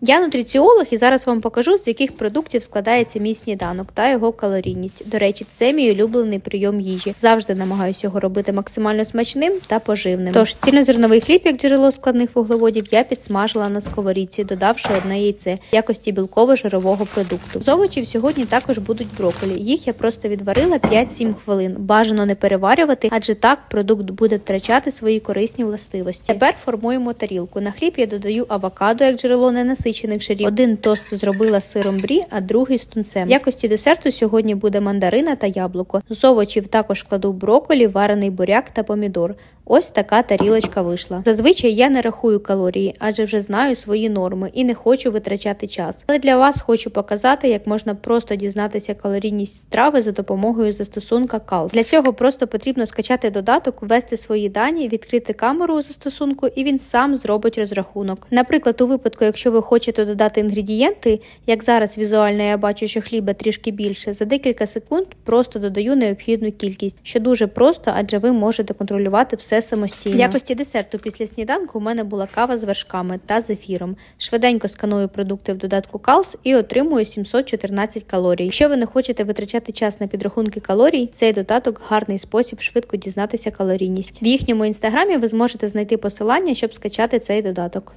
Я нутриціолог і зараз вам покажу, з яких продуктів складається мій сніданок та його калорійність. До речі, це мій улюблений прийом їжі. Завжди намагаюся його робити максимально смачним та поживним. Тож цільнозерновий хліб, як джерело складних вуглеводів, я підсмажила на сковорідці, додавши одне яйце в якості білково-жирового продукту. З овочів сьогодні також будуть брокколі. Їх я просто відварила 5-7 хвилин. Бажано не переварювати, адже так продукт буде втрачати свої корисні властивості. Тепер формуємо тарілку. На хліб я додаю авокадо як джерело ненасичених жирів. Один тост зробила з сиром брі, а другий з тунцем. В якості десерту сьогодні буде мандарина та яблуко. З овочів також кладу брокколі, варений буряк та помідор. Ось така тарілочка вийшла. Зазвичай я не рахую калорії, адже вже знаю свої норми і не хочу витрачати час. Але для вас хочу показати, як можна просто дізнатися калорійність страви за допомогою застосунка Calc. Для цього просто потрібно скачати додаток, ввести свої дані, відкрити камеру у застосунку, і він сам зробить розрахунок. Наприклад, у випадку, якщо ви хочете додати інгредієнти, як зараз візуально я бачу, що хліба трішки більше, за декілька секунд просто додаю необхідну кількість, що дуже просто, адже ви можете контролювати все самостійно. В якості десерту після сніданку у мене була кава з вершками та зефіром. Швиденько сканую продукти в додатку Калс і отримую 714 калорій. Якщо ви не хочете витрачати час на підрахунки калорій, цей додаток гарний спосіб швидко дізнатися калорійність. В їхньому інстаграмі ви зможете знайти посилання, щоб скачати цей додаток.